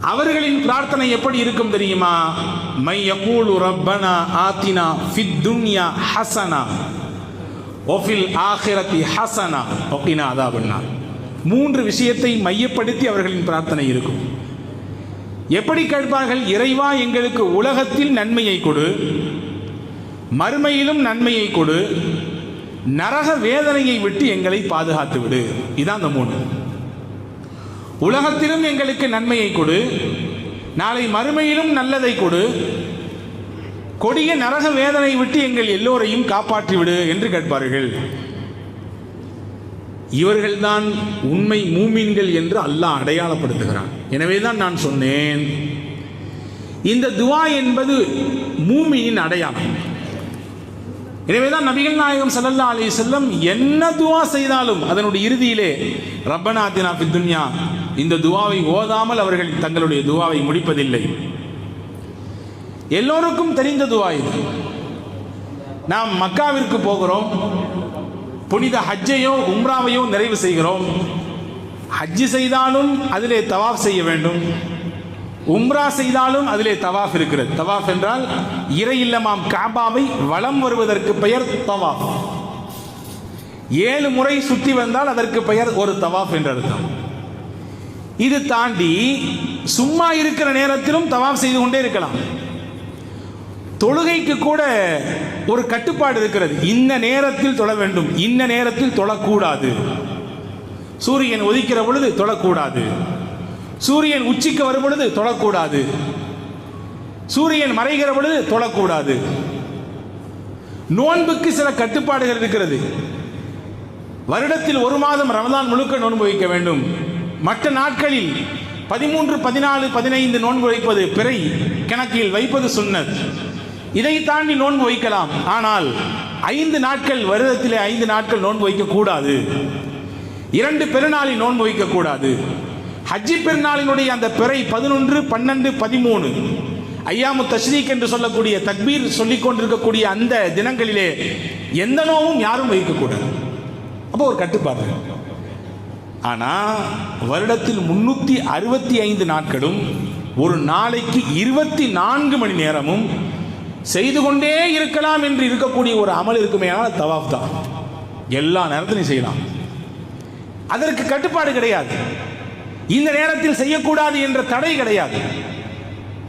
அவர்களின் பிரார்த்தனை எப்படி இருக்கும் தெரியுமா? மையகூலு ரப்பனா ஆத்தினா ஃபித் துன்யா ஹசனா ஒஃபில் ஆஹிரத்தி ஹசனா ஒக்கினா அதாபண்ணா மூன்று விஷயத்தை மையப்படுத்தி அவர்களின் பிரார்த்தனை இருக்கும். எப்படி கேட்பார்கள்? இறைவா எங்களுக்கு உலகத்தில் நன்மையை கொடு மறுமையிலும் நன்மையை கொடு நரக வேதனையை விட்டு எங்களை பாதுகாத்து விடு. இதான் அந்த மூணு உலகத்திலும் எங்களுக்கு நன்மையை கொடு. நாளை மறுமையிலும் நல்லதை கொடு. கொடிய நரக வேதனை விட்டு எங்கள் எல்லோரையும் காப்பாற்றிவிடு என்று கேட்பார்கள். இவர்கள்தான் உண்மை மூமீன்கள் என்று அல்லாஹ் அடையாளப்படுத்துகிறான். எனவே தான் நான் சொன்னேன். இந்த துவா என்பது மூமியின் அடையாளம். எனவேதான் நபிகள் நாயகம் சல்லல்லா அலி செல்லம் என்ன துவா செய்தாலும் அதனுடைய இறுதியிலே ரப்பனா தினா துன்யா இந்த துவாவை ஓதாமல் அவர்கள் தங்களுடைய துவாவை முடிப்பதில்லை. எல்லோருக்கும் தெரிந்த துவா இது. நாம் மக்காவிற்கு போகிறோம். புனித ஹஜ்ஜையோ உம்ராவையோ நிறைவு செய்கிறோம். ஹஜ்ஜு செய்தாலும் அதிலே தவாஃப் செய்ய வேண்டும். உம்ரா செய்தாலும் அதிலே தவாஃப் இருக்கிறது. தவாஃப் என்றால் இறை இல்லமாம் காபாவை வலம் வருவதற்கு பெயர் தவாஃப். ஏழு முறை சுற்றி வந்தால் அதற்கு பெயர் ஒரு தவாஃப் என்று அர்த்தம் இது தாண்டி சும்மா இருக்கிற நேரத்திலும் தவாப் செய்து கொண்டே இருக்கலாம். தொழுகைக்கு கூட ஒரு கட்டுப்பாடு இருக்கிறது. இந்த நேரத்தில் தொழ வேண்டும். இந்த நேரத்தில் தொழக்கூடாது. சூரியன் ஒதிக்கிற பொழுது தொழக்கூடாது. சூரியன் உச்சிக்கு வரும் பொழுது தொழக்கூடாது. சூரியன் மறைகிற பொழுது தொழக்கூடாது. நோன்புக்கு சில கட்டுப்பாடுகள் இருக்கிறது. வருடத்தில் ஒரு மாதம் ரமதான் முழுக்க நோன்பு வைக்க வேண்டும். மற்ற நாட்களில் பதிமூன்று பதினாலு பதினைந்து நோன்பு வைப்பது பிறை கணக்கில் வைப்பது சுன்னத். இதை தாண்டி நோன்பு வைக்கலாம். ஆனால் ஐந்து நாட்கள் வருடத்திலே ஐந்து நாட்கள் நோன்பு வைக்கக்கூடாது. இரண்டு பெருநாளில் நோன்பு வைக்கக்கூடாது. ஹஜ்ஜி பெருநாளினுடைய அந்த பிறை பதினொன்று பன்னெண்டு பதிமூணு. ஐயாமு தஷ்ரீக் என்று சொல்லக்கூடிய தக்பீர் சொல்லிக் கொண்டிருக்கக்கூடிய அந்த தினங்களிலே எந்த நோவும் யாரும் வைக்கக்கூடாது. அப்போ ஒரு கட்டுப்பாடு. ஆனால் வருடத்தில் முன்னூற்றி அறுபத்தி ஐந்து நாட்களும் ஒரு நாளைக்கு இருபத்தி நான்கு மணி நேரமும் செய்து கொண்டே இருக்கலாம் என்று இருக்கக்கூடிய ஒரு அமல் இருக்குமே தவாப் தவாஃப் தான். எல்லா நேரத்திலையும் செய்யலாம். அதற்கு கட்டுப்பாடு கிடையாது. இந்த நேரத்தில் செய்யக்கூடாது என்ற தடை கிடையாது.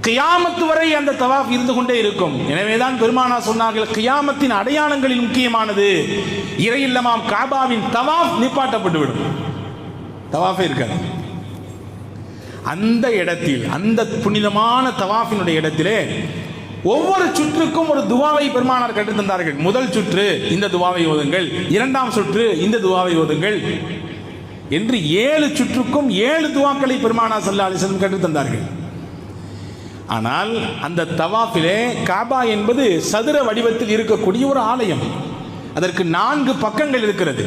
கியாமத்து வரை அந்த தவாஃப் இருந்து கொண்டே இருக்கும். எனவேதான் பெருமானா சொன்னார்கள் கியாமத்தின் அடையாளங்களில் முக்கியமானது இறையில்லமாம் காபாவின் தவாஃப் நிப்பாட்டப்பட்டுவிடும். தவாஃபே இருக்காது அந்த இடத்தில் அந்த புனிதமான தவாஃபினுடைய இடத்திலே ஒவ்வொரு சுற்றுக்கும் ஒரு துவாவை பெருமானார் கற்றுத்தந்தார்கள் முதல் சுற்று இந்த துவாவை ஓதுங்கள். இரண்டாம் சுற்று இந்த துவாவை ஓதுங்கள். என்று ஏழு சுற்றுக்கும் ஏழு துவாக்களை பெருமானா சல்லா அலிசன் கற்றுத்தந்தார்கள் ஆனால் அந்த தவாஃபிலே காபா என்பது சதுர வடிவத்தில் இருக்கக்கூடிய ஒரு ஆலயம். அதற்கு நான்கு பக்கங்கள் இருக்கிறது.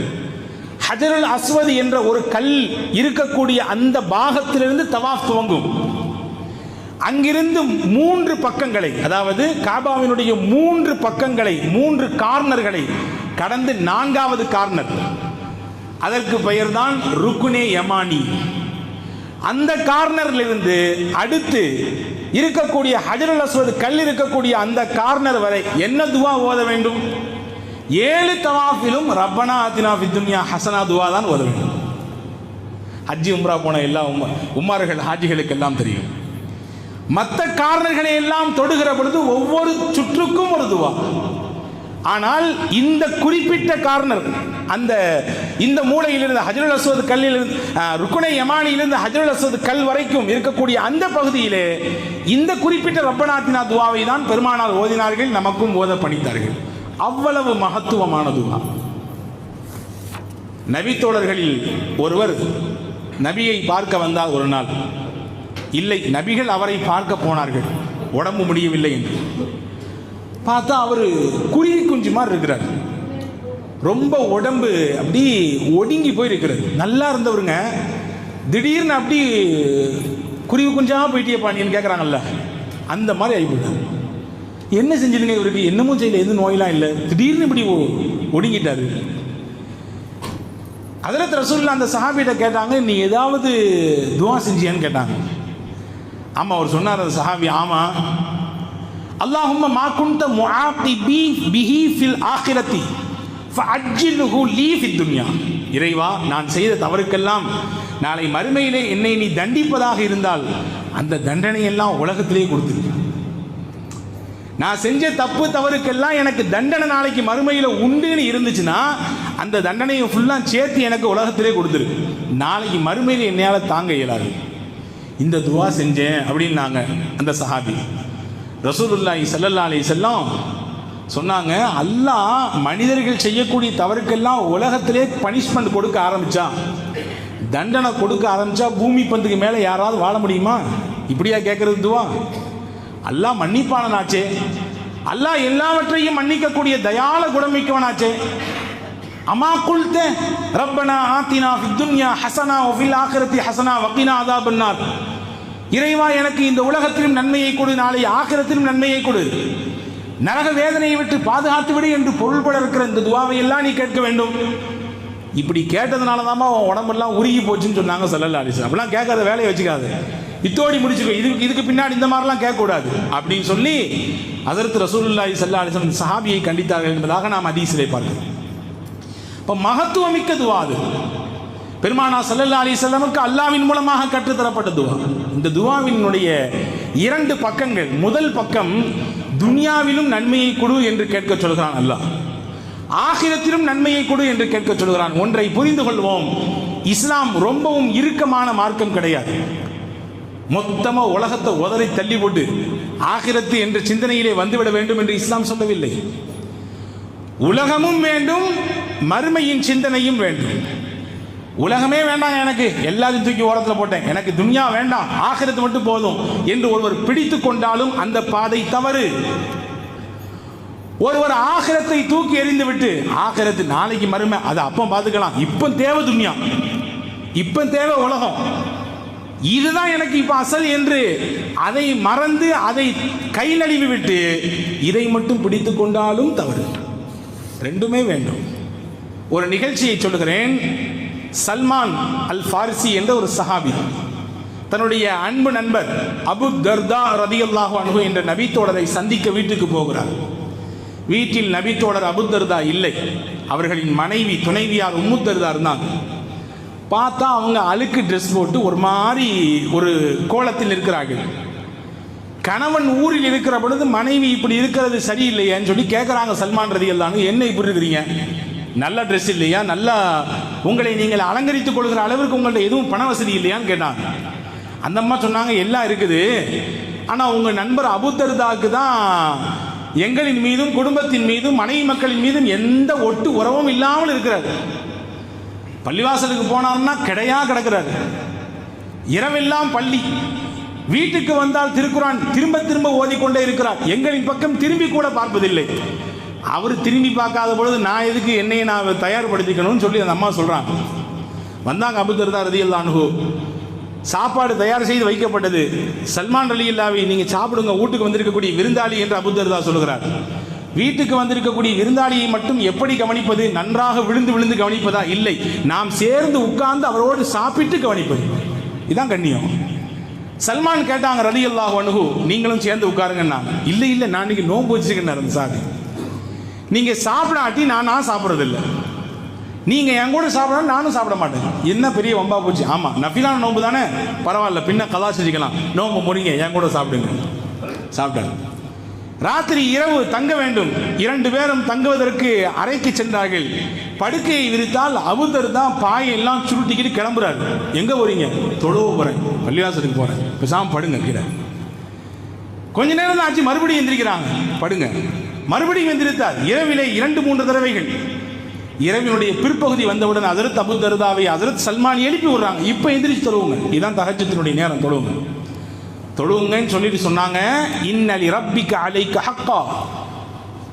ஹஜருல் அஸ்வதி என்ற ஒரு கல் இருக்கக்கூடிய அந்த பாகத்திலிருந்து தவாஃப் துவங்கும். அங்கிருந்து மூன்று பக்கங்களை அதாவது காபாவினுடைய மூன்று பக்கங்களை மூன்று கார்னர்களை கடந்து நான்காவது கார்னர். அதற்கு பெயர்தான் ருக்குனே யமானி. அந்த கார்னர்ல இருந்து அடுத்து இருக்கக்கூடிய ஹஜருல் அஸ்வத் கல் இருக்கக்கூடிய அந்த கார்னர் வரை என்ன துவா ஓத வேண்டும்? ஏழு தவாஃபிலும் ரப்பனா ஆத்தினா வித்துன்யா ஹசனா துவா தான் ஓத வேண்டும். ஹஜ்ஜி உம்ரா போன எல்லா உம்ம உம்மார்கள் ஹாஜிகளுக்கு எல்லாம் தெரியும். மற்ற காரணர்களை எல்லாம் தொடுகிற பொழுது ஒவ்வொரு சுற்றுக்கும் ஒரு துவா. ஆனால் இந்த குறிப்பிட்ட கார்னர் அந்த இந்த மூலையிலிருந்து ஹஜருல் அசோத் கல்லிலிருந்து ருக்குனை யமானியிலிருந்து ஹஜருல் அஸ்வத் கல் வரைக்கும் இருக்கக்கூடிய அந்த பகுதியிலே இந்த குறிப்பிட்ட ரப்பநாத்தினா துவாவை தான் பெருமானால் ஓதினார்கள் நமக்கும் ஓத பணித்தார்கள். அவ்வளவு மகத்துவமான துவா நபித்தோழர்களில் ஒருவர் நபியை பார்க்க வந்தால் ஒரு நாள் இல்லை நபிகள் அவரை பார்க்க போனார்கள் உடம்பு முடியவில்லை என்று. பார்த்தா அவர் குருவி குஞ்சு மாதிரி இருக்கிறார். ரொம்ப உடம்பு அப்படி ஒடுங்கி போயிருக்கிறது. நல்லா இருந்தவருங்க. திடீர்னு அப்படி குருவி குஞ்சா போயிட்டே பாண்டியன்னு கேட்குறாங்கல்ல அந்த மாதிரி ஆகிப்போட்டார் என்ன செஞ்சிருங்க இவருக்கு? என்னமும் செய்யல எதுவும் நோயெல்லாம் இல்லை. திடீர்னு இப்படி ஒடுங்கிட்டாரு. அதில் ரசூலில் அந்த சஹாபியிட்ட கேட்டாங்க நீ ஏதாவது துவா செஞ்சியான்னு கேட்டாங்க. ஆமாம் அவர் சொன்னார் அந்த சஹாபி ஆமாம் அல்லாஹும்ம மா குண்ட முஆத்திபி பிஹி ஃபில் ஆகிரத்தி ஃபஅஜ்ஜிலுஹு லீ ஃபித் துன்யா. இறைவா நான் செய்த தவறுக்கெல்லாம் நாளை மறுமையிலே என்னை நீ தண்டிப்பதாக இருந்தால் அந்த தண்டனையெல்லாம் உலகத்திலே கொடுத்துருக்க நான் செஞ்ச தப்பு தவறுக்கெல்லாம் எனக்கு தண்டனை நாளைக்கு மறுமையில் உண்டுன்னு இருந்துச்சுன்னா அந்த தண்டனையை ஃபுல்லாக சேர்த்து எனக்கு உலகத்திலே கொடுத்துரு. நாளைக்கு மறுமையில் என்னையால் தாங்க இயலாது. இந்த துவா செஞ்சேன் அப்படின்னாங்க அந்த சஹாபி. ரசூலுல்லாஹி ஸல்லல்லாஹு அலைஹி செல்லம் சொன்னாங்க அல்லாஹ் மனிதர்கள் செய்யக்கூடிய தவறுக்கெல்லாம் உலகத்திலே பனிஷ்மெண்ட் கொடுக்க ஆரம்பித்தா தண்டனை கொடுக்க ஆரம்பித்தா பூமி பந்துக்கு மேலே யாராவது வாழ முடியுமா? இப்படியா கேட்குறது துவா. அல்லாஹ் மன்னிப்பானனாச்சே அல்லாஹ் எல்லாவற்றையும் மன்னிக்கக்கூடிய தயால குணமிக்கவனாச்சே. அமா குல்த ரப்பனா ஆத்தினா ஃபித்துன்யா ஹசனா ஒஃபில் ஆக்கிரத்தி ஹசனா வக்கீனா அதா இறைவா எனக்கு இந்த உலகத்திலும் நன்மையை கொடு நாளை ஆக்கிரத்திலும் நன்மையை கொடு. நரக வேதனையை விட்டு பாதுகாத்து விடு என்று பொருள்பட இருக்கிற இந்த துவாவை எல்லாம் நீ கேட்க வேண்டும். இப்படி கேட்டதுனால தான்மா உன் உடம்பெல்லாம் உருகி போச்சுன்னு சொன்னாங்க செல்லல்லா அலிசன் அப்படிலாம் கேட்காத வேலையை வச்சுக்காது. இத்தோடி முடிச்சுக்கோ. இதுக்கு இதுக்கு பின்னாடி இந்த மாதிரிலாம் கேட்கக்கூடாது. அப்படின்னு சொல்லி அதற்கு ரசூலுல்லாஹி சல்லா அலிஸ்லம் சஹாபியை கண்டித்தார்கள் என்பதாக நாம் அதீசிலே பார்க்கிறோம். இப்போ மகத்துவமிக்க துவா அது. பெருமானா சல்லல்லா அலி செல்லமுக்கு அல்லாவின் மூலமாக கற்றுத்தரப்பட்ட துவா. இந்த துவாவினுடைய இரண்டு பக்கங்கள் முதல் பக்கம் துனியாவிலும் நன்மையை கொடு என்று கேட்க சொல்கிறான் அல்லாஹ். ஆகிரத்திலும் நன்மையை கொடு என்று கேட்க சொல்கிறான். ஒன்றை புரிந்து கொள்வோம். இஸ்லாம் ரொம்பவும் இறுக்கமான மார்க்கம் கிடையாது. மொத்தமாக உலகத்தை உதறி தள்ளி போட்டு ஆகிரத்து என்ற சிந்தனையிலே வந்துவிட வேண்டும் என்று இஸ்லாம் சொல்லவில்லை. உலகமும் வேண்டும் மறுமையின் சிந்தனையும் வேண்டும். உலகமே வேண்டாம் எனக்கு எல்லாத்தையும் தூக்கி ஓரத்தில் போட்டேன். எனக்கு துன்யா வேண்டாம் ஆகிரத்து மட்டும் போதும் என்று ஒருவர் பிடித்து கொண்டாலும் அந்த பாதை தவறு. ஒருவர் ஆகிரத்தை தூக்கி எறிந்து விட்டு ஆகிரத்து நாளைக்கு மறுமை அதை அப்போ பார்த்துக்கலாம். இப்போ தேவை துன்யா. இப்போ தேவை உலகம். இதுதான் எனக்கு இப்போ அசல் என்று அதை மறந்து அதை கை நழுவி விட்டு இதை மட்டும் பிடித்து கொண்டாலும் தவறு. ரெண்டுமே வேண்டும். ஒரு நிகழ்ச்சியை சொல்லுகிறேன். சல்மான் அல் ஃபாரிசி என்ற ஒரு சஹாபி தன்னுடைய அன்பு நண்பர் அபு தர்தா ரதியல்லாஹு அனுகு என்ற நபித்தோடரை சந்திக்க வீட்டுக்கு போகிறார். வீட்டில் நபித்தோடர் அபு தர்தா இல்லை. அவர்களின் மனைவி துணைவியார் உம்மு தர்தா இருந்தாங்க பார்த்தா அவங்க அழுக்கு ட்ரெஸ் போட்டு ஒரு மாதிரி ஒரு கோலத்தில் இருக்கிறார்கள். கணவன் ஊரில் இருக்கிற பொழுது மனைவி இப்படி இருக்கிறது சரியில்லையான்னு சொல்லி கேட்குறாங்க சல்மான் ரதி என்ன இப்படி இருக்கிறீங்க? நல்ல ட்ரெஸ் இல்லையா? நல்லா உங்களை நீங்கள் அலங்கரித்துக் கொள்கிற அளவிற்கு உங்கள்ட்ட எதுவும் பண வசதி இல்லையான்னு கேட்டாங்க. அந்த அம்மா சொன்னாங்க எல்லாம் இருக்குது. ஆனால் உங்கள் நண்பர் அபுத்தர்தாக்கு தான் எங்களின் மீதும் குடும்பத்தின் மீதும் மனைவி மக்களின் மீதும் எந்த ஒட்டு உறவும் இல்லாமல் இருக்கிறார். பள்ளிவாசலுக்கு போனார்னா கிடையா கிடக்கிறார். இரவெல்லாம் பள்ளி. வீட்டுக்கு வந்தால் திருக்குறான் திரும்ப திரும்ப ஓதிக்கொண்டே இருக்கிறார். எங்களின் பக்கம் திரும்பி கூட பார்ப்பதில்லை. அவர் திரும்பி பார்க்காத பொழுது நான் எதுக்கு என்னையை நான் தயார்படுத்திக்கணும்னு சொல்லி அந்த அம்மா சொல்கிறாங்க வந்தாங்க அபுதர்தா ரதியல்லா அனுகு சாப்பாடு தயார் செய்து வைக்கப்பட்டது. சல்மான் அலி இல்லாவி நீங்கள் சாப்பிடுங்க வீட்டுக்கு வந்திருக்கக்கூடிய விருந்தாளி என்று அபுதர்தா சொல்கிறார் வீட்டுக்கு வந்திருக்கக்கூடிய விருந்தாளியை மட்டும் எப்படி கவனிப்பது? நன்றாக விழுந்து விழுந்து கவனிப்பதா? இல்லை. நாம் சேர்ந்து உட்கார்ந்து அவரோடு சாப்பிட்டு கவனிப்பது. இதுதான் கண்ணியம். சல்மான் கேட்டாங்க ரலி அல்லாஹ் அணுகு நீங்களும் சேர்ந்து உட்காருங்கண்ணா இல்லை இல்லை. நான் இன்னைக்கு நோன்பு வச்சிருக்கேன் அந்த நீங்கள் சாப்பிடாட்டி நான் நான் சாப்பிட்றதில்ல. நீங்கள் என் கூட சாப்பிடணும் நானும் சாப்பிட மாட்டேன். என்ன பெரிய வம்பா போச்சு. ஆமாம் நஃபிலான நோன்பு தானே? பரவாயில்ல பின்ன கதா செஞ்சுக்கலாம். நோன்பு முடிங்க என் கூட சாப்பிடுங்க. சாப்பிட்டாங்க ராத்திரி இரவு தங்க வேண்டும். இரண்டு பேரும் தங்குவதற்கு அறைக்கு சென்றார்கள். படுக்கையை விரித்தால் அபுதர் தான் பாயெல்லாம் சுருட்டிக்கிட்டு கிளம்புறாரு. எங்க போறீங்க? தொழுவ போறேன். பள்ளிவாசலுக்கு போறேன். பேசாம படுங்க கீழே. கொஞ்ச நேரம் தான் ஆச்சு மறுபடியும் எந்திரிக்கிறாங்க. படுங்க. மறுபடியும் எந்திரித்தார். இரவிலே இரண்டு மூன்று தடவைகள். இரவினுடைய பிற்பகுதி வந்தவுடன் அதரத் அபு தர்தாவை அதரத் சல்மான் எழுப்பி விடுறாங்க. இப்போ எந்திரிச்சு தொழுவுங்க. இதுதான் தகச்சத்தினுடைய நேரம் தொழுவுங்க. தொழுவுங்கன்னு சொல்லிட்டு சொன்னாங்க. இன்னலி ரப்பிக்க அலைக்க ஹக்கா.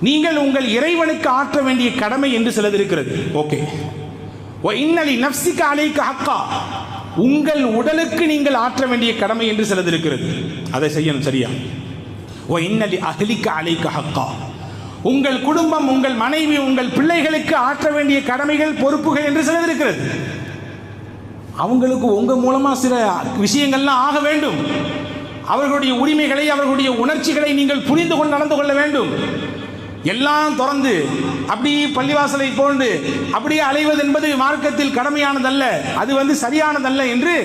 நீங்கள் உங்கள் இறைவனுக்கு ஆற்ற வேண்டிய கடமை என்று சிலது இருக்கிறது ஓகே. ஓ இன்னலி நப்சிக்க அலைக்க ஹக்கா. உங்கள் உடலுக்கு நீங்கள் ஆற்ற வேண்டிய கடமை என்று சிலது இருக்கிறது அதை செய்யணும் சரியா? ஓ இன்னலி அகலிக்க அலைக்க ஹக்கா. உங்கள் குடும்பம் உங்கள் மனைவி உங்கள் பிள்ளைகளுக்கு ஆற்ற வேண்டிய கடமைகள் பொறுப்புகள் என்று சிலது இருக்கிறது அவங்களுக்கு உங்க மூலமா சில விஷயங்கள்லாம் ஆக வேண்டும். அவர்களுடைய உரிமைகளை அவர்களுடைய உணர்ச்சிகளை நீங்கள் புரிந்து கொண்டு நடந்து கொள்ள வேண்டும். எல்லாம் திறந்து அப்படி பள்ளிவாசலை போன்று அப்படியே அலைவது என்பது மார்க்கத்தில் கடமையானதல்ல அது வந்து சரியானதல்ல என்று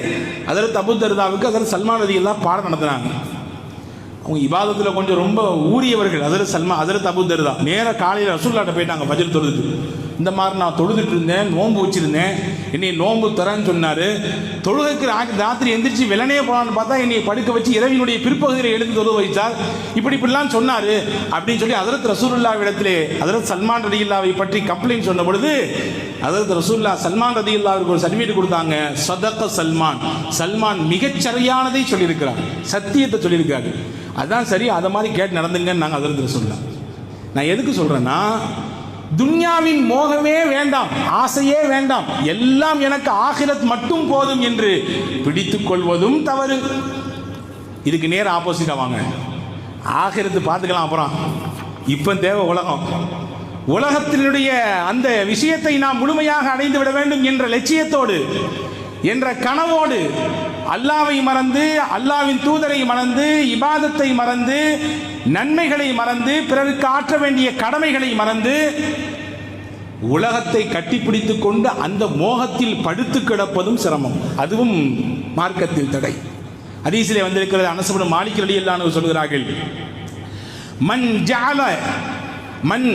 அதற்கு அபு அதற்கு சல்மான் ரதி எல்லாம் பாடம் நடத்தினாங்க. அவங்க இபாதத்தில் கொஞ்சம் ரொம்ப ஊறியவர்கள். அதில் சல்மா அதில் தபு தருதா நேராக காலையில் ரசூல்லாட்ட போயிட்டாங்க பஜல் தொழுது இந்த மாதிரி நான் தொழுதுட்டு இருந்தேன் நோன்பு வச்சிருந்தேன். என்னை நோன்பு தரேன்னு சொன்னார். தொழுகைக்கு ராத்திரி எந்திரிச்சு விலனே போகலான்னு பார்த்தா என்னை படுக்க வச்சு இரவினுடைய பிற்பகுதியில் எடுத்து தொழுக வைத்தார். இப்படி இப்படிலாம் சொன்னார். அப்படின்னு சொல்லி அதரத் ரசூல்லா இடத்திலே அதரத் சல்மான் ரதியில்லாவை பற்றி கம்ப்ளைண்ட் சொன்ன பொழுது அதரத் ரசூல்லா சல்மான் ரதியில்லாவுக்கு ஒரு சர்டிஃபிகேட் கொடுத்தாங்க. சதக்க சல்மான். சல்மான் மிகச்சரியானதை சொல்லியிருக்கிறார். சத்தியத்தை சொல்லியிருக்காரு அதான் சரி அதை மாதிரி கேட்டு நடந்துங்கன்னு நாங்கள் அதிர்ந்து சொல்லலாம் நான் எதுக்கு சொல்கிறேன்னா துன்யாவின் மோகமே வேண்டாம் ஆசையே வேண்டாம் எல்லாம் எனக்கு ஆகிரத் மட்டும் போதும் என்று பிடித்து கொள்வதும் தவறு. இதுக்கு நேரம் ஆப்போசிட்டாக வாங்க. ஆகிரத்து பார்த்துக்கலாம் அப்புறம். இப்போ தேவை உலகம். உலகத்தினுடைய அந்த விஷயத்தை நாம் முழுமையாக அடைந்து விட வேண்டும் என்ற லட்சியத்தோடு என்ற கனவோடு அல்லாவை மறந்து அல்லாவின் தூதரை மறந்து இபாதத்தை மறந்து நன்மைகளை மறந்து பிறருக்கு ஆற்ற வேண்டிய கடமைகளை மறந்து உலகத்தை கட்டிப்பிடித்து கொண்டு அந்த மோகத்தில் படுத்து கிடப்பதும் சிரமம். அதுவும் மார்க்கத்தில் தடை. ஹதீஸிலே வந்திருக்கிறது அனசபடும் மாலிக் ரலியல்லாஹு சொல்கிறார்கள் மண் ஜால மண்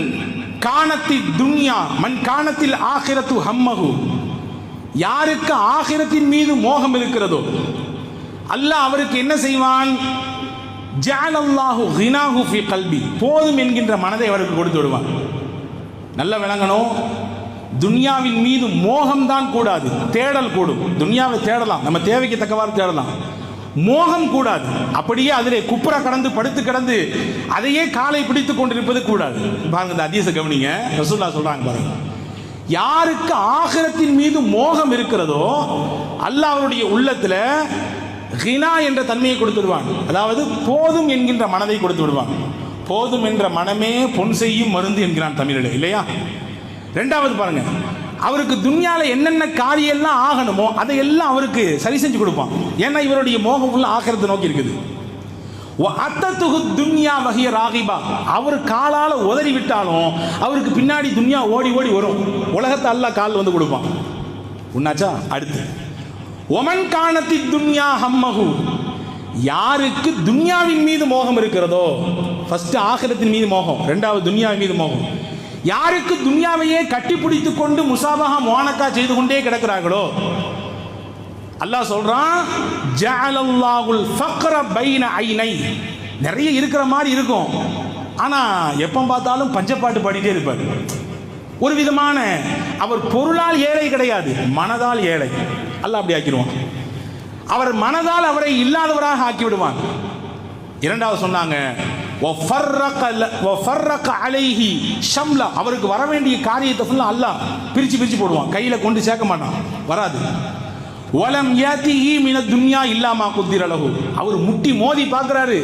காணத்தில் துன்யா மண் காணத்தில் ஆகிரத்து ஹம்மகு யாருக்கு ஆகிரத்தின் மீது மோகம் இருக்கிறதோ? அல்லாஹ் அவருக்கு என்ன செய்வான்? ஜாலல்லாஹு ஹினாஹு ஃபி கல்வி போதும் என்கின்ற மனதை அவருக்கு கொடுத்து விடுவான். நல்ல விளங்கணும். துன்யாவின் மீது மோகம் தான் கூடாது. தேடல் கூடும். துன்யாவை தேடலாம். நம்ம தேவைக்கு தக்கவாறு தேடலாம். மோகம் கூடாது. அப்படியே அதிலே குப்புற கடந்து படுத்து கிடந்து அதையே காலை பிடித்து கொண்டிருப்பது கூடாது. பாருங்க இந்த அதீச கவனிங்க. ரசூல்லா சொல்றாங்க பாருங்க. யாருக்கு ஆகிரத்தின் மீது மோகம் இருக்கிறதோ அல்லாஹ் அவருடைய உள்ளத்தில் ஹினா என்ற தன்மையை கொடுத்து விடுவான் அதாவது போதும் என்கின்ற மனதை கொடுத்து விடுவான் போதும் என்ற மனமே பொன் செய்யும் மருந்து என்கிறான் தமிழில் இல்லையா? ரெண்டாவது பாருங்க. அவருக்கு துன்யால என்னென்ன காரியெல்லாம் ஆகணுமோ அதையெல்லாம் அவருக்கு சரி செஞ்சு கொடுப்பான். ஏன்னா இவருடைய மோகம் உள்ள ஆகிறத நோக்கி இருக்குது. அத்தத்துகு துன்யா வகைய ராகிபா. அவர் காலால் உதறி விட்டாலும் அவருக்கு பின்னாடி துன்யா ஓடி ஓடி வரும். உலகத்தை அல்ல கால் வந்து கொடுப்பான். உன்னாச்சா? அடுத்து. ஒமன் காணத்தி துன்யா ஹம்மகு யாருக்கு துன்யாவின் மீது மோகம் இருக்கிறதோ ஃபர்ஸ்ட் ஆகிரத்தின் மீது மோகம் ரெண்டாவது துன்யாவின் மீது மோகம். யாருக்கு துன்யாவையே கட்டிப்பிடித்துக் கொண்டு முசாபகா மோனக்கா செய்து கொண்டே கிடக்கிறார்களோ அல்லாஹ் சொல்றான் ஜஅலல்லாஹுல் ஃபக்ர பைன ஐனை நிறைய இருக்கிற மாதிரி இருக்கும். ஆனா எப்போ பார்த்தாலும் பஞ்சப்பாட்டு பாடிட்டே இருப்பார். ஒரு விதமான அவர் பொருளால் ஏழை கிடையாது மனதால் ஏழை. அல்லாஹ் அப்படி ஆக்கிடுவான். அவர் மனதால் அவரை இல்லாதவராக ஆக்கி விடுவான் இரண்டாவது சொன்னாங்க அலைஹி ஷம்லா." அவருக்கு வர வேண்டிய காரியத்தை ஃபுல்லாக அல்லாஹ் பிரிச்சு பிரிச்சு போடுவான். கையில கொண்டு சேர்க்க மாட்டான். வராது. வலம் ஈ மின துன்யா இல்லாமா குத்திரளவு அவர் முட்டி மோதி பார்க்குறாரு.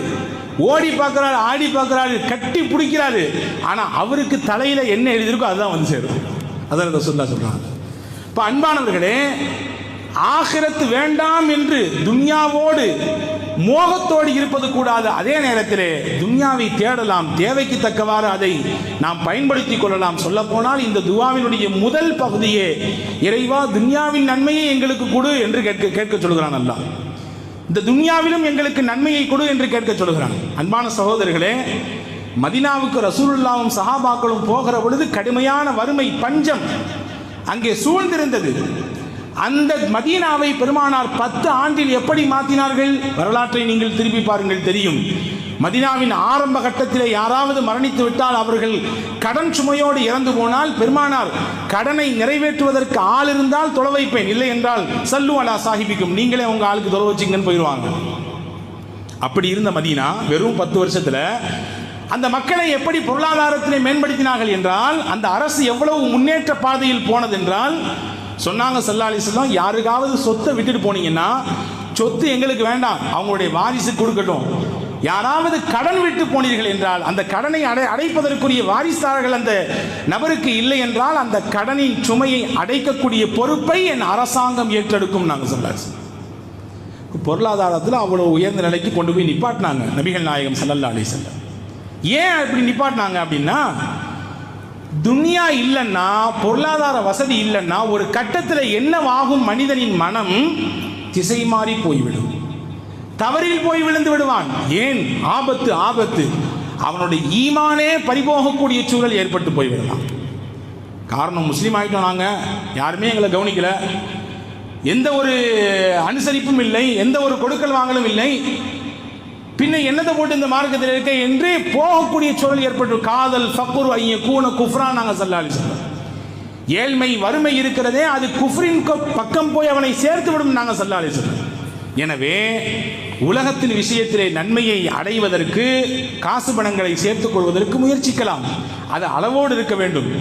ஓடி பார்க்குறாரு ஆடி பார்க்குறாரு கட்டி பிடிக்கிறாரு. ஆனால் அவருக்கு தலையில் என்ன எழுதியிருக்கோ அதுதான் வந்து சேரும். அதான் இருந்தோசுண்டா சொல்கிறாங்க இப்போ அன்பானவர்களே ஆகிரத்து வேண்டாம் என்று துன்யாவோடு மோகத்தோடு இருப்பது கூடாது. அதே நேரத்திலே துன்யாவை தேடலாம். தேவைக்கு தக்கவாறு அதை நாம் பயன்படுத்திக் கொள்ளலாம். சொல்ல போனால் இந்த துவாவினுடைய முதல் பகுதியே இறைவா துன்யாவின் நன்மையை எங்களுக்கு கொடு என்று கேட்க கேட்க சொல்கிறான் அல்லாஹ். இந்த துன்யாவிலும் எங்களுக்கு நன்மையை கொடு என்று கேட்க சொல்கிறான். அன்பான சகோதரர்களே மதினாவுக்கு ரசூலுல்லாவும் சஹாபாக்களும் போகிற பொழுது கடுமையான வறுமை பஞ்சம் அங்கே சூழ்ந்திருந்தது. அந்த மதீனாவை பெருமானார் பத்து ஆண்டில் எப்படி மாற்றினார்கள் வரலாற்றை நீங்கள் திருப்பி பாருங்கள் தெரியும். மதீனாவின் ஆரம்ப கட்டத்தில் யாராவது மரணித்து விட்டால் அவர்கள் கடன் சுமையோடு இறந்து போனால் பெருமானார் கடனை நிறைவேற்றுவதற்கு ஆள் இருந்தால் தொலை வைப்பேன். இல்லை என்றால் சல்லு அலா சாஹிபிக்கும். நீங்களே உங்க ஆளுக்கு தொலை வச்சிங்கன்னு போயிடுவாங்க. அப்படி இருந்த மதீனா வெறும் பத்து வருஷத்துல அந்த மக்களை எப்படி பொருளாதாரத்திலே மேம்படுத்தினார்கள் என்றால் அந்த அரசு எவ்வளவு முன்னேற்ற பாதையில் போனது என்றால் சொன்னாங்க சல்லாலி செல்லம் யாருக்காவது சொத்தை விட்டுட்டு போனீங்கன்னா சொத்து எங்களுக்கு வேண்டாம் அவங்களுடைய வாரிசு கொடுக்கட்டும். யாராவது கடன் விட்டு போனீர்கள் என்றால் அந்த கடனை அடை அடைப்பதற்குரிய வாரிசார்கள் அந்த நபருக்கு இல்லை என்றால் அந்த கடனின் சுமையை அடைக்கக்கூடிய பொறுப்பை என் அரசாங்கம் ஏற்றெடுக்கும் நாங்கள் சொல்லாச்சு பொருளாதாரத்தில் அவ்வளோ உயர்ந்த நிலைக்கு கொண்டு போய் நிப்பாட்டினாங்க நபிகள் நாயகம் ஸல்லல்லாஹு அலி செல்லம் ஏன் அப்படி நிப்பாட்டினாங்க அப்படின்னா துனியா இல்லைன்னா பொருளாதார வசதி இல்லைன்னா ஒரு கட்டத்தில் என்னவாகும் மனிதனின் மனம்? திசை மாறி போய்விடும். தவறில் போய் விழுந்து விடுவான். ஏன்? ஆபத்து ஆபத்து. அவனுடைய ஈமானே பறிபோகக்கூடிய சூழல் ஏற்பட்டு போய்விடலாம். காரணம் முஸ்லீம் ஆகிட்டோம் நாங்கள் யாருமே எங்களை கவனிக்கல. எந்த ஒரு அனுசரிப்பும் இல்லை. எந்த ஒரு கொடுக்கல் வாங்கலும் இல்லை. பின்ன என்னதை போட்டு இந்த மார்க்கத்தில் இருக்க என்று போகக்கூடிய சூழல் ஏற்பட்டு காதல் ஃபக்குர் ஐய கூன குஃப்ரா நாங்கள் சல்லாலி சொல்றோம் ஏழ்மை வறுமை இருக்கிறதே அது குஃப்ரின் பக்கம் போய் அவனை சேர்த்து விடும் நாங்கள் சல்லாலி சொல்றோம் எனவே உலகத்தின் விஷயத்திலே நன்மையை அடைவதற்கு காசு பணங்களை சேர்த்துக் கொள்வதற்கு முயற்சிக்கலாம். அது அளவோடு இருக்க வேண்டும்.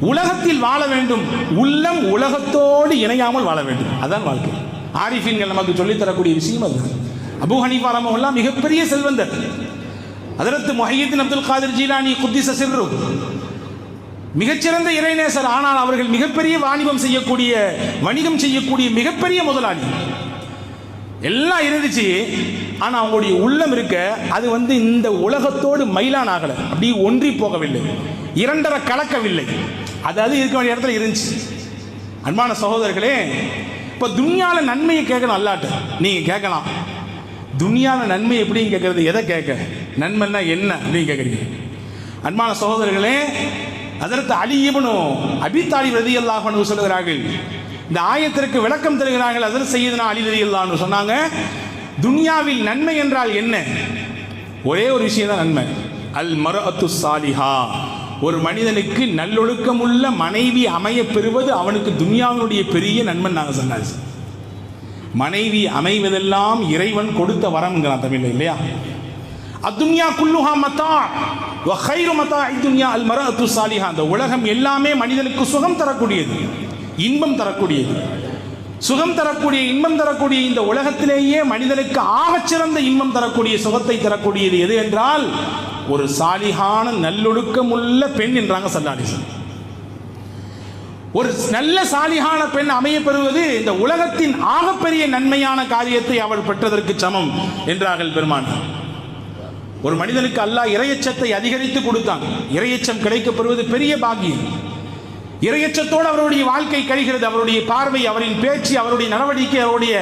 உலகத்தில் வாழ வேண்டும். உள்ளம் உலகத்தோடு இணையாமல் வாழ வேண்டும். அதான் வாழ்க்கை. ஆரிஃபின்கள் நமக்கு சொல்லித் தரக்கூடிய விஷயம் அது. அபு ஹனீஃபா ரமஹுல்லா மிகப்பெரிய செல்வந்தர். அதரத்து மொஹீத்தின் அப்துல் காதிர் ஜீலானி குத்திச சிறு மிகச்சிறந்த இறைநேசர். ஆனால் அவர்கள் மிகப்பெரிய வாணிபம் செய்யக்கூடிய வணிகம் செய்யக்கூடிய மிகப்பெரிய முதலாளி. எல்லாம் இருந்துச்சு. ஆனால் அவங்களுடைய உள்ளம் இருக்க அது வந்து இந்த உலகத்தோடு மயிலான் ஆகலை. அப்படி ஒன்றி போகவில்லை. இரண்டரை கலக்கவில்லை. அது அது இருக்க வேண்டிய இடத்துல இருந்துச்சு. அன்பான சகோதரர்களே இப்போ துன்யாவில் நன்மையை கேட்கணும் அல்லாட்ட. நீங்கள் கேட்கலாம். துனியான நன்மை எப்படின்னு கேட்கறது? எதை கேட்க? நன்மைன்னா என்ன அப்படின்னு கேட்குறீங்க. அன்பான சகோதரர்களே அதற்கு அழியவனும் அபித்தாளி ரதி அல்லாஹ் சொல்லுகிறார்கள். இந்த ஆயத்திற்கு விளக்கம் தருகிறார்கள் அதற்கு செய்யுதுனா அலி ரதி அல்லான்னு சொன்னாங்க துன்யாவில் நன்மை என்றால் என்ன? ஒரே ஒரு விஷயம் தான் நன்மை. அல் மரஅத்து சாலிஹா. ஒரு மனிதனுக்கு நல்லொழுக்கமுள்ள மனைவி அமைய பெறுவது அவனுக்கு துன்யாவினுடைய பெரிய நன்மை நாங்கள் சொன்னாச்சு. மனைவி அமைவதெல்லாம் இறைவன் கொடுத்த வரம்ங்கிறான் தமிழ்ல இல்லையா? அத்துன்யா குல்லுஹா மத்தா வஹைரு மத்தா இத்துன்யா அல் மரஅத்து சாலிஹா. அந்த உலகம் எல்லாமே மனிதனுக்கு சுகம் தரக்கூடியது இன்பம் தரக்கூடியது. சுகம் தரக்கூடிய இன்பம் தரக்கூடிய இந்த உலகத்திலேயே மனிதனுக்கு ஆகச்சிறந்த இன்பம் தரக்கூடிய சுகத்தை தரக்கூடியது எது என்றால் ஒரு சாலிகான நல்லொழுக்கமுள்ள பெண் என்றாங்க சல்லாலிசன் ஒரு நல்ல சாலிகான பெண் அமைய பெறுவது இந்த உலகத்தின் ஆகப்பெரிய நன்மையான காரியத்தை அவள் பெற்றதற்கு சமம் என்றார்கள் பெருமான். ஒரு மனிதனுக்கு அல்லாஹ் இரையச்சத்தை அதிகரித்து கொடுத்தான். இரையச்சம் கிடைக்கப்படுவது பெரிய பாக்கியம். இரையச்சத்தோடு அவருடைய வாழ்க்கை கழிகிறது. அவருடைய பார்வை அவரின் பேச்சு அவருடைய நடவடிக்கை அவருடைய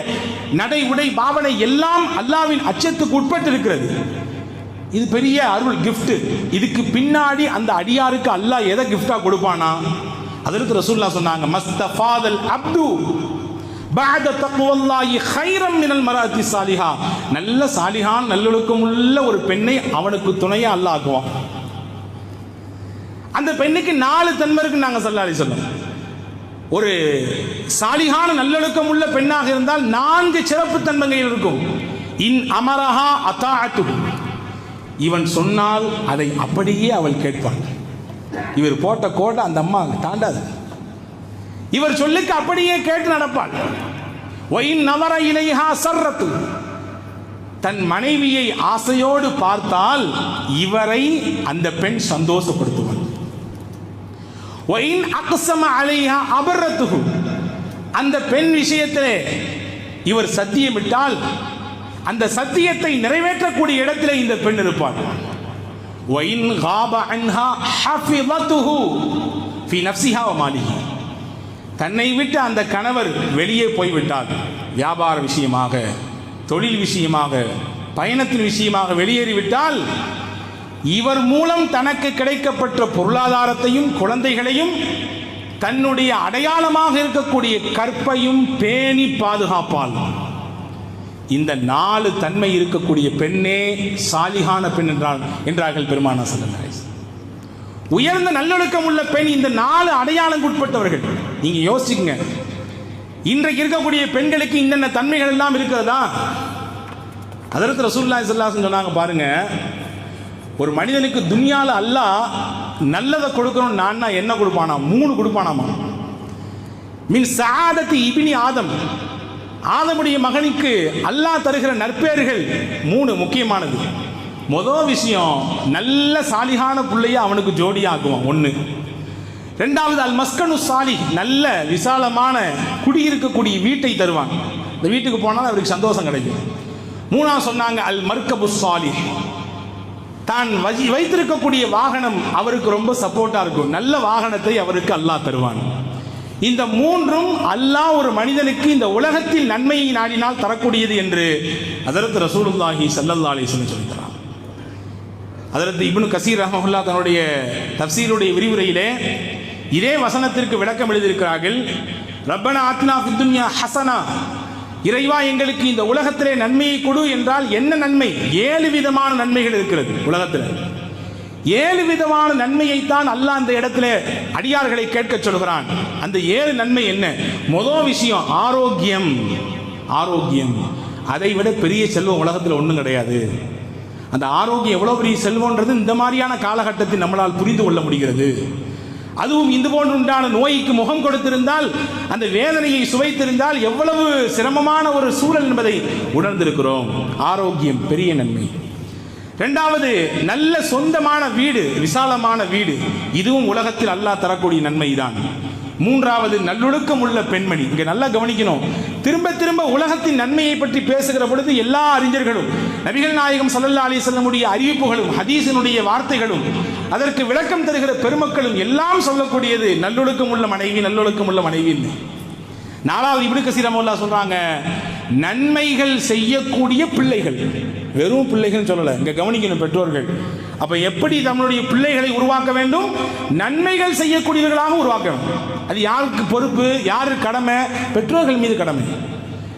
நடை உடை பாவனை எல்லாம் அல்லாவின் அச்சத்துக்கு உட்பட்டு இருக்கிறது இது பெரிய அருள் கிஃப்ட் இதுக்கு பின்னாடி அந்த அடியாருக்கு அல்லாஹ் எதை கிஃப்டா கொடுப்பானா? அதற்கு ரசூல்லா சொன்னாங்க மஸ்தஃபாதல் அப்து பாத தக்குவல்லாயி ஹைரம் மினல் மராத்தி சாலிஹா நல்ல சாலிஹான் நல்லொழுக்கம் உள்ள ஒரு பெண்ணை அவனுக்கு துணையா அல்லாஹ் ஆக்குவான். அந்த பெண்ணுக்கு நாலு தன்மை இருக்கு நாங்க சல்லாலி சொன்னோம் ஒரு சாலிகான நல்லொழுக்கம் உள்ள பெண்ணாக இருந்தால் நான்கு சிறப்பு தன்மைகள் இருக்கும். இன் அமரஹா அத்தாத்து இவன் சொன்னால் அதை அப்படியே அவள் கேட்பாள். இவர் போட்ட கோட்டை அந்த அம்மா தாண்டாது. இவர் சொல்லுக்கு அப்படியே கேட்டு நடப்பாள் ஒயின் நவர இலைஹா சர்ரத்து. தன் மனைவியை ஆசையோடு பார்த்தால் இவரை அந்த பெண் சந்தோஷப்படுத்துவார் ஒயின் அக்சம அலைஹா அபர்ரத்துகு அந்த பெண் விஷயத்திலே இவர் சத்தியமிட்டால் அந்த சத்தியத்தை நிறைவேற்றக்கூடிய இடத்திலே இந்த பெண் இருப்பார் ஒயின் காப அன்ஹா ஹஃபிதத்துஹு ஃபி நஃப்ஸிஹா வ தன்னை விட்டு அந்த கணவர் வெளியே போய்விட்டார். வியாபார விஷயமாக தொழில் விஷயமாக பயணத்தின் விஷயமாக வெளியேறிவிட்டால் இவர் மூலம் தனக்கு கிடைக்கப்பட்ட பொருளாதாரத்தையும் குழந்தைகளையும் தன்னுடைய அடையாளமாக இருக்கக்கூடிய கற்பையும் பேணி பாதுகாப்பாள். இந்த நாலு தன்மை இருக்கக்கூடிய பெண்ணே சாலிகான பெண் என்றால் என்றார்கள் பெருமானா சல்லல்லாஹு உயர்ந்த நல்லொழுக்கம் உள்ள பெண் இந்த நாலு அடையாளம் உட்பட்டவர்கள். நீங்க யோசிக்குங்க இன்றைக்கு இருக்கக்கூடிய பெண்களுக்கு இன்னென்ன தன்மைகள் எல்லாம் இருக்கிறதா? அதற்கு ரசூல்லா சொல்லாசன் சொன்னாங்க பாருங்க ஒரு மனிதனுக்கு துனியால அல்ல நல்லதை கொடுக்கணும் நான்னா என்ன கொடுப்பானா? மூணு கொடுப்பானாமா? மின் சாதத்து இபினி ஆதம். ஆதமுடைய மகனுக்கு அல்லாஹ் தருகிற நற்பேறுகள் மூணு முக்கியமானது. மொதல் விஷயம் நல்ல சாலிகான பிள்ளைய அவனுக்கு ஜோடியாக்குவான் ஒன்று ரெண்டாவது அல் மஸ்கனு சாலி நல்ல விசாலமான குடியிருக்கக்கூடிய வீட்டை தருவான். இந்த வீட்டுக்கு போனால் அவருக்கு சந்தோஷம் கிடைக்கும். மூணாவது சொன்னாங்க அல் மர்கபு சாலி தான் வைத்திருக்கக்கூடிய வாகனம் அவருக்கு ரொம்ப சப்போர்ட்டாக இருக்கும். நல்ல வாகனத்தை அவருக்கு அல்லாஹ் தருவான். இந்த மூன்றும் அல்லாஹ் ஒரு மனிதனுக்கு இந்த உலகத்தில் நன்மையை நாடினால் தரக்கூடியது என்று அதரத்து ரசூலுல்லாஹி சல்லல்லா அலைஹி சொல்கிறார். அதரத்து இப்னு கசீர் ரஹமஹுல்லா தன்னுடைய தப்சீருடைய விரிவுரையிலே இதே வசனத்திற்கு விளக்கம் எழுதியிருக்கிறார்கள். ரப்பனா ஆத்னா ஃபித்துன்யா ஹசனா இறைவா எங்களுக்கு இந்த உலகத்திலே நன்மையை கொடு என்றால் என்ன நன்மை? ஏழு விதமான நன்மைகள் இருக்கிறது உலகத்தில். ஏழு விதமான நன்மையைத்தான் அல்லாஹ் அந்த இடத்துல அடியார்களை கேட்க சொல்கிறான். அந்த ஏழு நன்மை என்ன? முதல் விஷயம் ஆரோக்கியம். ஆரோக்கியம். அதை விட பெரிய செல்வம் உலகத்தில் ஒன்றும் கிடையாது. அந்த ஆரோக்கியம் எவ்வளோ பெரிய செல்வம்ன்றது இந்த மாதிரியான காலகட்டத்தில் நம்மளால் புரிந்து கொள்ள முடிகிறது. அதுவும் இது போன்றுண்டான நோய்க்கு முகம் கொடுத்திருந்தால் அந்த வேதனையை சுவைத்திருந்தால் எவ்வளவு சிரமமான ஒரு சூழல் என்பதை உணர்ந்திருக்கிறோம். ஆரோக்கியம் பெரிய நன்மை. ரெண்டாவது நல்ல சொந்தமான வீடு விசாலமான வீடு. இதுவும் உலகத்தில் அல்லாஹ் தரக்கூடிய நன்மைதான். மூன்றாவது நல்லொழுக்கம் உள்ள பெண்மணி. இங்கே நல்லா கவனிக்கணும். திரும்ப திரும்ப உலகத்தின் நன்மையை பற்றி பேசுகிற பொழுது எல்லா அறிஞர்களும் நபிகள் நாயகம் சல்லல்லா அலி செல்லமுடைய அறிவிப்புகளும் ஹதீசனுடைய வார்த்தைகளும் அதற்கு விளக்கம் தருகிற பெருமக்களும் எல்லாம் சொல்லக்கூடியது நல்லொழுக்கம் உள்ள மனைவி நல்லொழுக்கம் உள்ள மனைவின்னு. நாலாவது இப்னு கசீர் சொல்கிறாங்க சொல்றாங்க நன்மைகள் செய்யக்கூடிய பிள்ளைகள். வெறும் பிள்ளைகள் சொல்லலை இங்கே கவனிக்கணும் பெற்றோர்கள். அப்ப எப்படி தம்முடைய பிள்ளைகளை உருவாக்க வேண்டும்? நன்மைகள் செய்யக்கூடியவர்களாக உருவாக்க வேண்டும். அது யாருக்கு பொறுப்பு யாரு கடமை? பெற்றோர்கள் மீது கடமை.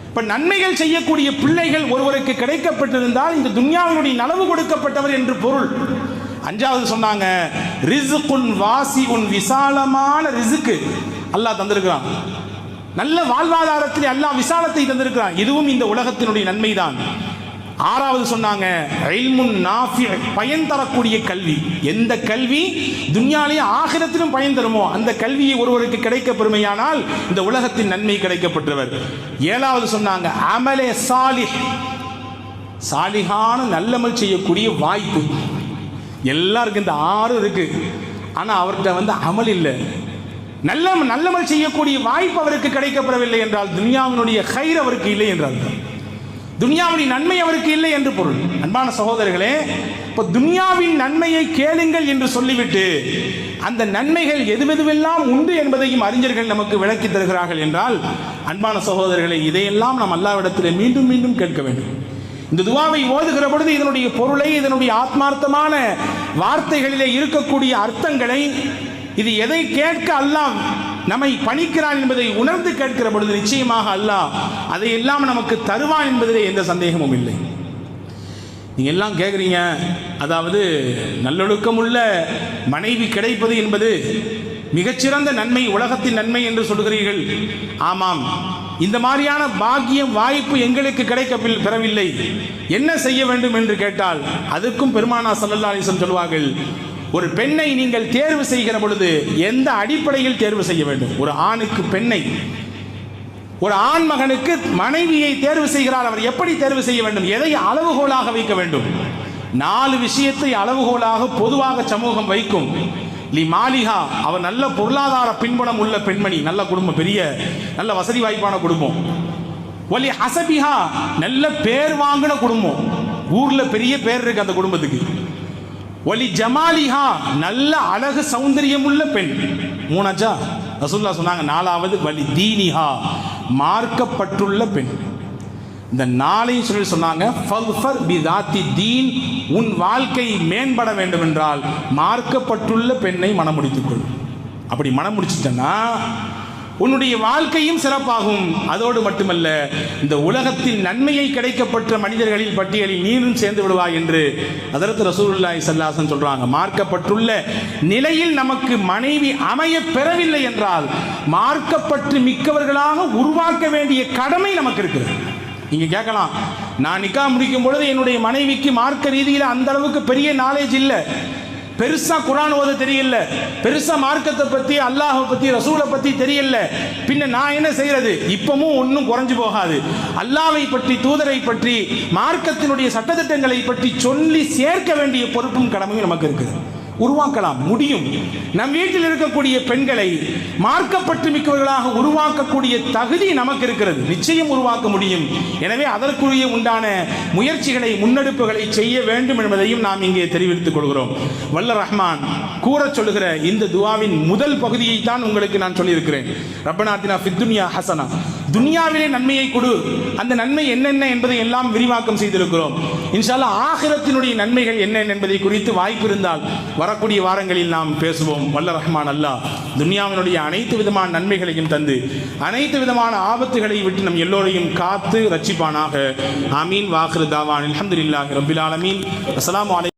இப்ப நன்மைகள் செய்யக்கூடிய பிள்ளைகள் ஒருவருக்கு கிடைக்கப்பட்டிருந்தால் இந்த துன்யாவினுடைய நலவு கொடுக்கப்பட்டவர் என்று பொருள். அஞ்சாவது சொன்னாங்க ரிசுக்குன் வாசி உன் விசாலமான ரிசுக்கு. அல்லாஹ் தந்திருக்கிறான். நல்ல வாழ்வாதாரத்தில் எல்லா விசாலத்தை தந்திருக்கிறான். இதுவும் இந்த உலகத்தினுடைய நன்மைதான். ஆறாவது சொன்னாங்க பயன் தரக்கூடிய கல்வி. எந்த கல்வி? துன்யாலையும் ஆகிரத்திலும் பயன் தருமோ? அந்த கல்வியை ஒருவருக்கு கிடைக்க பெருமையானால் இந்த உலகத்தின் நன்மை கிடைக்கப்பட்டவர் ஏழாவது சொன்னாங்க அமலே சாலி சாலிகான நல்லமல் செய்யக்கூடிய வாய்ப்பு. எல்லாருக்கும் இந்த ஆறு இருக்கு. ஆனா அவர்கிட்ட வந்து அமல் இல்லை. நல்ல நல்லமல் செய்யக்கூடிய வாய்ப்பு அவருக்கு கிடைக்கப்படவில்லை என்றால் துனியாவினுடைய கயிறு அவருக்கு இல்லை என்றால் துனியாவுடைய நன்மை அவருக்கு இல்லை என்று பொருள். அன்பான சகோதரர்களே இப்போ துனியாவின் நன்மையை கேளுங்கள் என்று சொல்லிவிட்டு அந்த நன்மைகள் எதுவெதுவெல்லாம் உண்டு என்பதையும் அறிஞர்கள் நமக்கு விளக்கி தருகிறார்கள் என்றால் அன்பான சகோதரர்களை இதையெல்லாம் நாம் அல்லாவிடத்தில் மீண்டும் மீண்டும் கேட்க வேண்டும். இந்த துவாவை ஓதுகிற பொழுது இதனுடைய பொருளை இதனுடைய ஆத்மார்த்தமான வார்த்தைகளிலே இருக்கக்கூடிய அர்த்தங்களை இது எதை கேட்க அல்லாஹ் நம்மை பணிக்கிறான் என்பதை உணர்ந்து கேட்கிற பொழுது நிச்சயமாக அல்லாஹ் அதை எல்லாம் நமக்கு தருவான் என்பதிலே எந்த சந்தேகமும் இல்லை. நீங்க எல்லாம் கேட்குறீங்க அதாவது நல்லொழுக்கம் உள்ள மனைவி கிடைப்பது என்பது மிகச்சிறந்த நன்மை உலகத்தின் நன்மை என்று சொல்கிறீர்கள் ஆமாம் இந்த மாதிரியான பாக்கியம் வாய்ப்பு எங்களுக்கு கிடைக்க பெறவில்லை. என்ன செய்ய வேண்டும் என்று கேட்டால் அதுக்கும் பெருமானா சல்லல்லா அலிஸ்லம் சொல்வார்கள் ஒரு பெண்ணை நீங்கள் தேர்வு செய்கிற பொழுது எந்த அடிப்படையில் தேர்வு செய்ய வேண்டும்? ஒரு ஆணுக்கு பெண்ணை. ஒரு ஆண் மகனுக்கு மனைவியை தேர்வு செய்கிறார் அவர் எப்படி தேர்வு செய்ய வேண்டும்? எதை அளவுகோலாக வைக்க வேண்டும்? நாலு விஷயத்தை அளவுகோலாக பொதுவாக சமூகம் வைக்கும். லி மாலிகா அவர் நல்ல பொருளாதார பின்புலம் உள்ள பெண்மணி நல்ல குடும்பம் பெரிய நல்ல வசதி வாய்ப்பான குடும்பம். ஒலி ஹசபிஹா நல்ல பேர் வாங்கின குடும்பம். ஊர்ல பெரிய பேர் இருக்கு அந்த குடும்பத்துக்கு. ஒலி ஜமாலிஹா நல்ல அழகு சௌந்தரியம் உள்ள பெண். மூணாச்சா? ரசுல்லா சொன்னாங்க நாலாவது வலி தீனிஹா மார்க்கப்பட்டுள்ள பெண். இந்த நாளையும் சொல்லி சொன்னாங்க ஃபல்ஃபர் பி தாத்தி தீன் உன் வாழ்க்கை மேம்பட வேண்டும் என்றால் மார்க்கப்பட்டுள்ள பெண்ணை மணமுடித்துக் கொள் அப்படி மணமுடிச்சிட்டனா உன்னுடைய வாழ்க்கையும் சிறப்பாகும். அதோடு மட்டுமல்ல இந்த உலகத்தில் நன்மையை கிடைக்கப்பட்ட மனிதர்களின் பட்டியலில் நீரும் சேர்ந்து விடுவாய் என்று அதற்கு ரசூலுல்லாஹி சல்லாசன் சொல்றாங்க. மார்க்கப்பட்டுள்ள நிலையில் நமக்கு மனைவி அமைய பெறவில்லை என்றால் மார்க்கப்பட்டு மிக்கவர்களாக உருவாக்க வேண்டிய கடமை நமக்கு இருக்கிறது. நீங்க கேட்கலாம் நான் நிக்கா முடிக்கும் பொழுது என்னுடைய மனைவிக்கு மார்க்க ரீதியில் அந்த அளவுக்கு பெரிய நாலேஜ் இல்லை. பெருசா குரான் ஓத தெரியல. பெருசா மார்க்கத்தை பத்தி அல்லாஹை பத்தி ரசூலை பத்தி தெரியல. பின்ன நான் என்ன செய்யறது இப்பவும் ஒன்றும் குறைஞ்சு போகாது. அல்லாவை பற்றி தூதரை பற்றி மார்க்கத்தினுடைய சட்டத்திட்டங்களை பற்றி சொல்லி சேர்க்க வேண்டிய பொறுப்பும் கடமையும் நமக்கு இருக்குது. உருவாக்கலாம் முடியும். நம் வீட்டில் இருக்கக்கூடிய பெண்களை மார்க்கப்பட்டு மிக்கவர்களாக உருவாக்கக்கூடிய தகுதி நமக்கு இருக்கிறது நிச்சயம் உருவாக்க முடியும். எனவே அதற்குரிய உண்டான முயற்சிகளை முன்னெடுப்புகளை செய்ய வேண்டும் என்பதையும் நாம் இங்கே தெரிவித்துக் கொள்கிறோம். வல்ல ரஹ்மான் கூறச் சொல்லுகிற இந்த துவாவின் முதல் பகுதியை தான் உங்களுக்கு நான் சொல்லியிருக்கிறேன். ரப்பநாத்தினா ஃபித்துனியா ஹசனா. துனியாவிலே நன்மையை கொடு. அந்த நன்மை என்னென்ன என்பதை எல்லாம் விரிவாக்கம் செய்திருக்கிறோம். இன்ஷால்லா ஆகிரத்தினுடைய நன்மைகள் என்னென்ன என்பதை குறித்து வாய்ப்பு இருந்தால் வரக்கூடிய வாரங்களில் நாம் பேசுவோம். வல்ல ரஹ்மான் அல்லாஹ் துனியாவினுடைய அனைத்து விதமான நன்மைகளையும் தந்து அனைத்து விதமான ஆபத்துகளை விட்டு நம் எல்லோரையும் காத்து ரச்சிப்பானாக ஆமீன். வாஹிரு தாவான். அலமதுல்லாஹி ரபில் ஆலமீன். அஸ்லாம் அலைக்கும்